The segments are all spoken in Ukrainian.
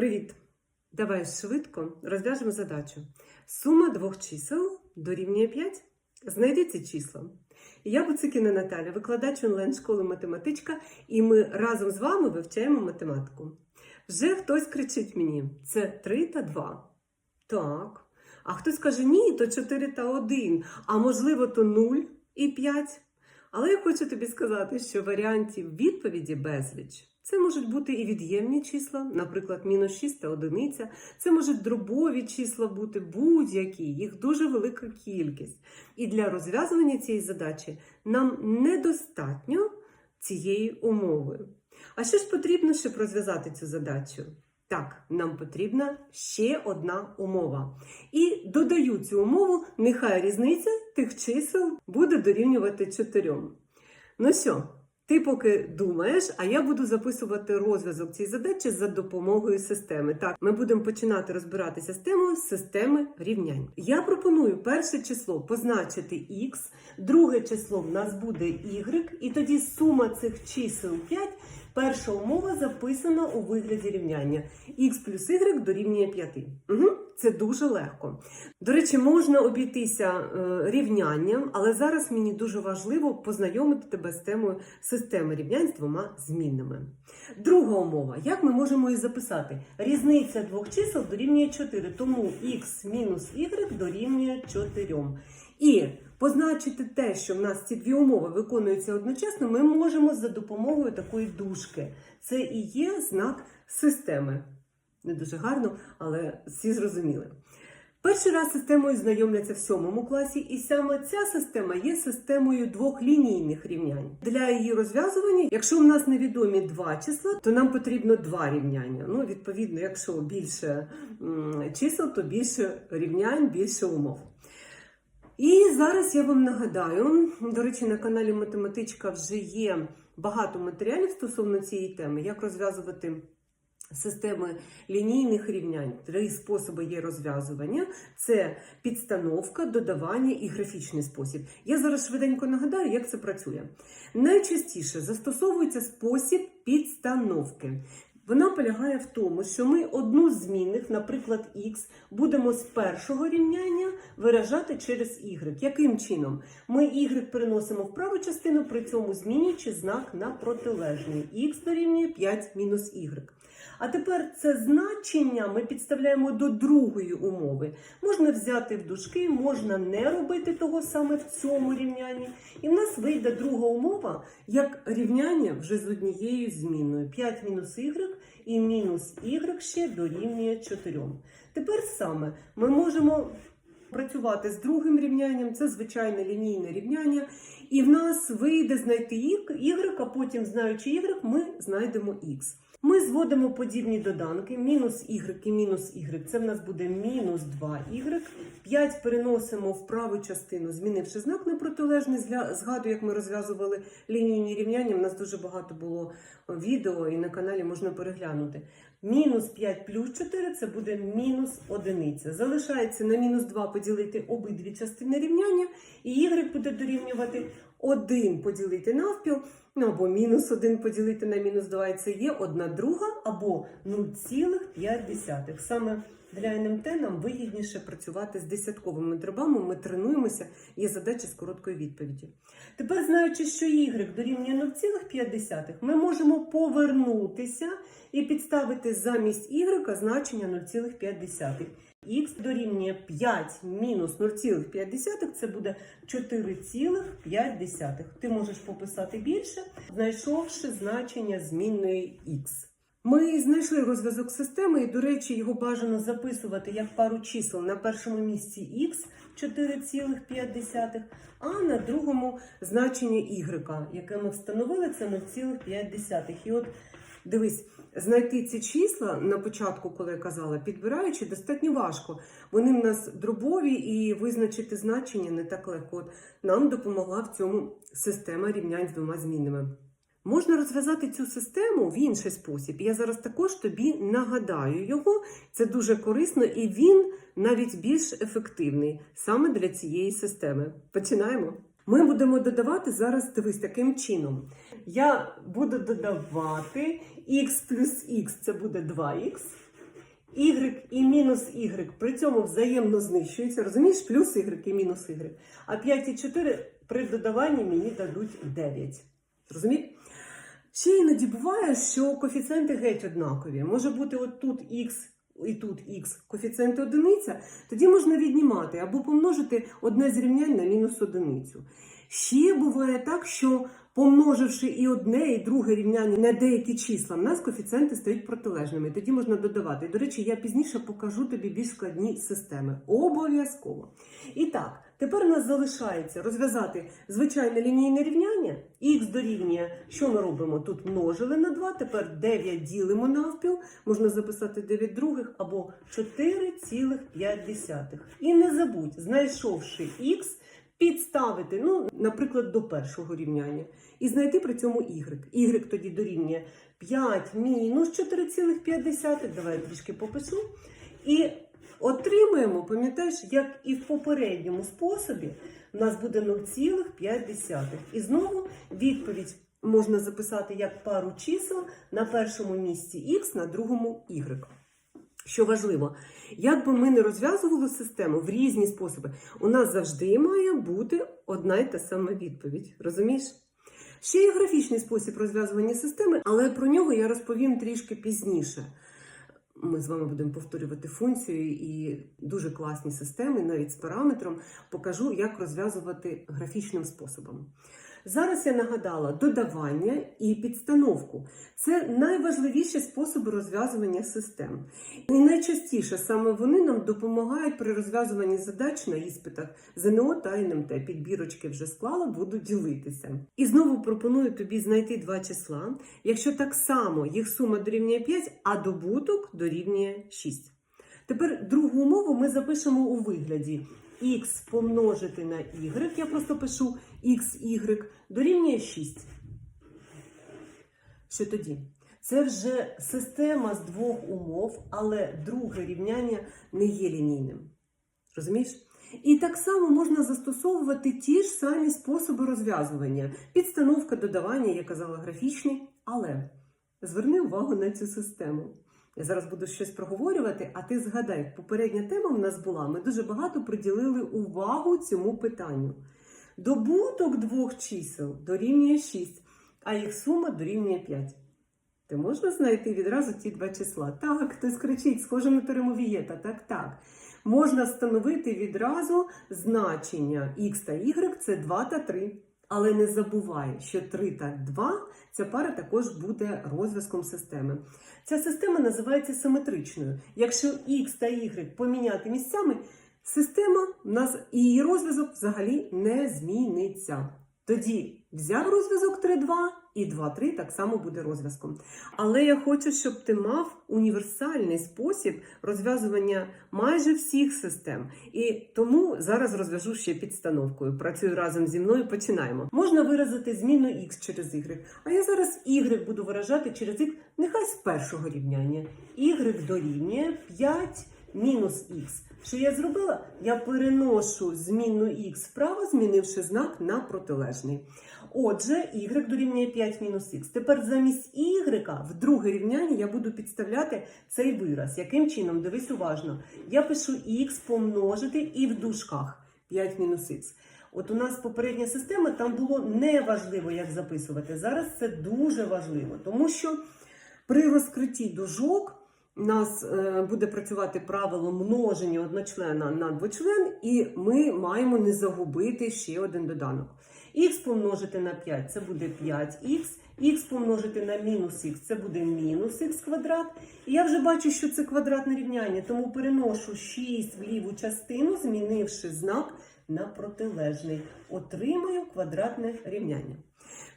Привіт! Давай швидко розв'яжемо задачу. Сума двох чисел дорівнює 5. Знайди ці числа. Я Буцикіна Наталя, викладач онлайн-школи математичка, і ми разом з вами вивчаємо математику. Вже хтось кричить мені: це 3 та 2. Так. А хтось каже, ні, то 4 та 1, а можливо, то 0 і 5. Але я хочу тобі сказати, що варіантів відповіді безліч. Це можуть бути і від'ємні числа, наприклад, мінус 6 та одиниця. Це можуть дробові числа бути будь-які, їх дуже велика кількість. І для розв'язування цієї задачі нам недостатньо цієї умови. А що ж потрібно, щоб розв'язати цю задачу? Так, нам потрібна ще одна умова. І додаю цю умову, нехай різниця тих чисел буде дорівнювати 4. Ну що, ти поки думаєш, а я буду записувати розв'язок цієї задачі за допомогою системи. Так, ми будемо починати розбиратися з темою системи рівнянь. Я пропоную перше число позначити x, друге число в нас буде y, і тоді сума цих чисел 5. Перша умова записана у вигляді рівняння x плюс y дорівнює 5. Угу. Це дуже легко. До речі, можна обійтися е, рівнянням, але зараз мені дуже важливо познайомити тебе з темою системи рівнянь з двома змінними. Друга умова. Як ми можемо її записати? Різниця двох чисел дорівнює 4, тому x мінус y дорівнює 4. І позначити те, що в нас ці дві умови виконуються одночасно, ми можемо за допомогою такої дужки. Це і є знак системи. Не дуже гарно, але всі зрозуміли. Перший раз системою знайомляться в сьомому класі, і саме ця система є системою двох лінійних рівнянь. Для її розв'язування, якщо в нас невідомі два числа, то нам потрібно два рівняння. Ну, відповідно, якщо більше чисел, то більше рівнянь, більше умов. І зараз я вам нагадаю, до речі, на каналі Математичка вже є багато матеріалів стосовно цієї теми, як розв'язувати системи лінійних рівнянь. Три способи є розв'язування: це підстановка, додавання і графічний спосіб. Я зараз швиденько нагадаю, як це працює. Найчастіше застосовується спосіб підстановки. Вона полягає в тому, що ми одну з змінних, наприклад, x, будемо з першого рівняння виражати через y. Яким чином? Ми y переносимо в праву частину, при цьому змінюючи знак на протилежний. x дорівнює 5 мінус y. А тепер це значення ми підставляємо до другої умови. Можна взяти в дужки, можна не робити того саме в цьому рівнянні. І в нас вийде друга умова як рівняння вже з однією зміною. 5 мінус y і мінус y ще дорівнює 4. Тепер саме ми можемо працювати з другим рівнянням, це звичайне лінійне рівняння. І в нас вийде знайти y, а потім, знаючи y, ми знайдемо x. Ми зводимо подібні доданки, мінус y мінус y, це в нас буде мінус 2y. 5 переносимо в праву частину, змінивши знак на протилежний. Згадую, як ми розв'язували лінійні рівняння. У нас дуже багато було відео і на каналі можна переглянути. Мінус 5 плюс 4 це буде мінус 1. Залишається на мінус 2 поділити обидві частини рівняння, і y буде дорівнювати 1 поділити навпіл, ну або мінус 1 поділити на мінус 2, і це є 1 друга, або 0,5. Саме для НМТ нам вигідніше працювати з десятковими дробами. Ми тренуємося, є задача з короткої відповіді. Тепер, знаючи, що y дорівнює 0,5, ми можемо повернутися і підставити замість y значення 0,5. Х дорівнює 5 мінус 0,5, це буде 4,5. Ти можеш пописати більше, знайшовши значення змінної х. Ми знайшли розв'язок системи, і, до речі, його бажано записувати як пару чисел на першому місці х 4,5, а на другому значення y, яке ми встановили, це 0,5. І от дивись, знайти ці числа на початку, коли я казала, підбираючи, достатньо важко. Вони в нас дробові і визначити значення не так легко. От нам допомогла в цьому система рівнянь з двома змінними. Можна розв'язати цю систему в інший спосіб. Я зараз також тобі нагадаю його. Це дуже корисно і він навіть більш ефективний саме для цієї системи. Починаємо. Ми будемо додавати зараз, дивись, таким чином. Я буду додавати x плюс x, це буде 2х. y і мінус y при цьому взаємно знищуються, розумієш, плюс y і мінус y. А 5 і 4 при додаванні мені дадуть 9. Розумів? Ще іноді буває, що коефіцієнти геть однакові. Може бути от тут х і тут х коефіцієнти одиниця, тоді можна віднімати або помножити одне з рівнянь на мінус одиницю. Ще буває так, що помноживши і одне, і друге рівняння на деякі числа, в нас коефіцієнти стають протилежними. Тоді можна додавати. До речі, я пізніше покажу тобі більш складні системи. Обов'язково. І так, тепер у нас залишається розв'язати звичайне лінійне рівняння. Х дорівнює, що ми робимо? Тут множили на 2, тепер 9 ділимо навпіл, можна записати 9 других або 4,5. І не забудь, знайшовши х, підставити, ну, наприклад, до першого рівняння. І знайти при цьому y. Y тоді дорівнює 5 мінус 4,5. Давай я трішки попишу. І отримаємо, пам'ятаєш, як і в попередньому способі, у нас буде 0,5. І знову відповідь можна записати як пару чисел на першому місці х, на другому y. Що важливо, як би ми не розв'язували систему в різні способи, у нас завжди має бути одна й та сама відповідь. Розумієш? Ще є графічний спосіб розв'язування системи, але про нього я розповім трішки пізніше. Ми з вами будемо повторювати функцію і дуже класні системи, навіть з параметром, покажу, як розв'язувати графічним способом. Зараз я нагадала додавання і підстановку. Це найважливіші способи розв'язування систем. І найчастіше саме вони нам допомагають при розв'язуванні задач на іспитах ЗНО та НМТ. Підбірочки вже склала, буду ділитися. І знову пропоную тобі знайти два числа, якщо так само їх сума дорівнює 5, а добуток дорівнює 6. Тепер другу умову ми запишемо у вигляді х помножити на y, я просто пишу xy, дорівнює 6. Що тоді? Це вже система з двох умов, але друге рівняння не є лінійним. Розумієш? І так само можна застосовувати ті ж самі способи розв'язування. Підстановка, додавання, я казала, графічні, але зверни увагу на цю систему. Я зараз буду щось проговорювати, а ти згадай, попередня тема в нас була. Ми дуже багато приділили увагу цьому питанню. Добуток двох чисел дорівнює 6, а їх сума дорівнює 5. Ти можна знайти відразу ті два числа? Так, хтось кричить, схоже на теремові єта. Так, так. Можна встановити відразу значення х та y це 2 та 3. Але не забувай, що 3 та 2 ця пара також буде розв'язком системи. Ця система називається симетричною. Якщо х та y поміняти місцями, система в і її розв'язок взагалі не зміниться. Тоді взяв розв'язок 3-2 і 2-3 так само буде розв'язком. Але я хочу, щоб ти мав універсальний спосіб розв'язування майже всіх систем. І тому зараз розв'яжу ще підстановкою. Працюю разом зі мною, починаємо. Можна виразити зміну x через y. А я зараз y буду виражати через x, нехай з першого рівняння. y дорівнює 5 мінус х. Що я зробила? Я переношу змінну х вправо, змінивши знак на протилежний. Отже, y дорівнює 5 мінус х. Тепер замість y в друге рівняння я буду підставляти цей вираз. Яким чином? Дивись уважно. Я пишу х помножити і в дужках 5 мінус х. От у нас попередня система, там було неважливо, як записувати. Зараз це дуже важливо, тому що при розкритті дужок у нас е, буде працювати правило множення одночлена на двочлен, і ми маємо не загубити ще один доданок. Х помножити на 5 це буде 5х, х помножити на мінус х це буде мінус х квадрат. І я вже бачу, що це квадратне рівняння, тому переношу 6 в ліву частину, змінивши знак на протилежний. Отримаю квадратне рівняння.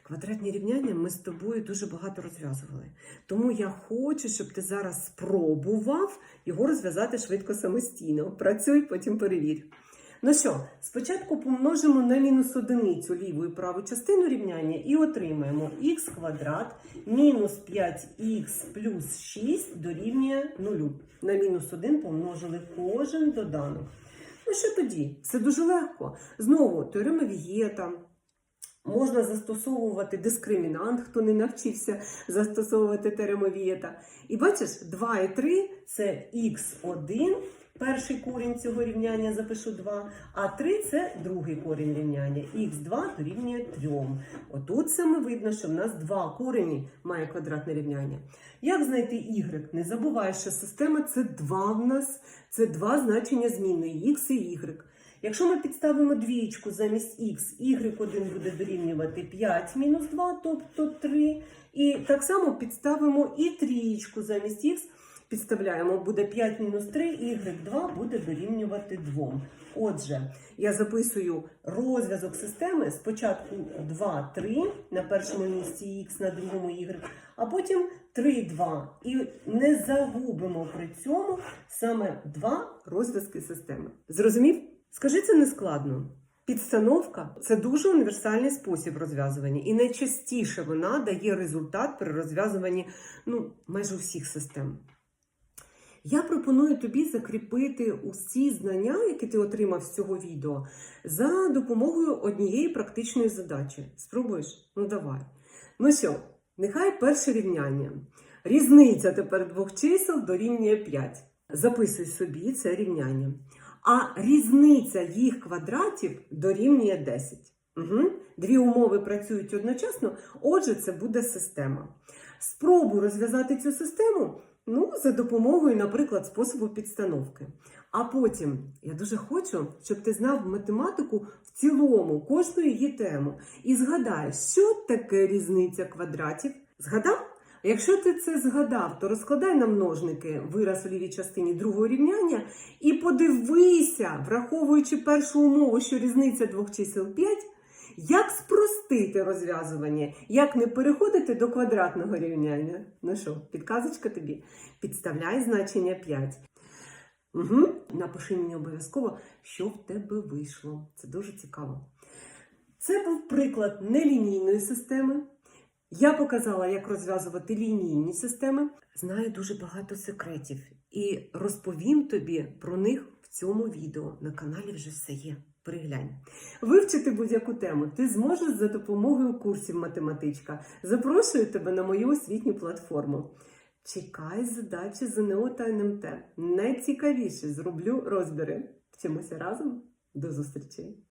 Квадратні рівняння ми з тобою дуже багато розв'язували. Тому я хочу, щоб ти зараз спробував його розв'язати швидко самостійно. Працюй, потім перевір. Ну що, спочатку помножимо на мінус одиницю ліву і праву частину рівняння і отримаємо х квадрат мінус 5х плюс 6 дорівнює 0. На мінус 1 помножили кожен доданок. Ну що тоді? Все дуже легко. Знову теорема Вієта. Можна застосовувати дискримінант, хто не навчився застосовувати теремовієта. І бачиш, 2 і 3 це х1, перший корінь цього рівняння запишу 2, а 3 це другий корінь рівняння. х2 дорівнює 3. Отут саме видно, що в нас два корені має квадратне рівняння. Як знайти y? Не забувай, що система це 2 в нас, це два значення змінної x і y. Якщо ми підставимо двічку замість х, y1 буде дорівнювати 5 мінус 2, тобто 3. І так само підставимо і трієчку замість х, підставляємо, буде 5 мінус 3, y2 буде дорівнювати 2. Отже, я записую розв'язок системи спочатку 2, 3, на першому місці х, на другому y, а потім 3, 2. І не загубимо при цьому саме два розв'язки системи. Зрозумів? Скажи це не складно. Підстановка це дуже універсальний спосіб розв'язування, і найчастіше вона дає результат при розв'язуванні ну, майже усіх систем. Я пропоную тобі закріпити усі знання, які ти отримав з цього відео, за допомогою однієї практичної задачі. Спробуєш? Ну давай. Ну що, нехай перше рівняння. Різниця тепер двох чисел дорівнює 5. Записуй собі це рівняння. А різниця їх квадратів дорівнює 10. Угу. Дві умови працюють одночасно, отже, це буде система. Спробуй розв'язати цю систему ну, за допомогою, наприклад, способу підстановки. А потім я дуже хочу, щоб ти знав математику в цілому, кожну її тему. І згадаєш, що таке різниця квадратів. Згадав? Якщо ти це згадав, то розкладай на множники вираз у лівій частині другого рівняння і подивися, враховуючи першу умову, що різниця двох чисел 5, як спростити розв'язування, як не переходити до квадратного рівняння. Ну що, підказочка тобі? Підставляй значення 5. Угу. Напиши мені обов'язково, що в тебе вийшло. Це дуже цікаво. Це був приклад нелінійної системи. Я показала, як розв'язувати лінійні системи. Знаю дуже багато секретів і розповім тобі про них в цьому відео. На каналі вже все є. Переглянь. Вивчити будь-яку тему ти зможеш за допомогою курсів математичка. Запрошую тебе на мою освітню платформу. Чекай задачі ЗНО та НМТ. Найцікавіше зроблю розбіри. Вчимося разом. До зустрічі!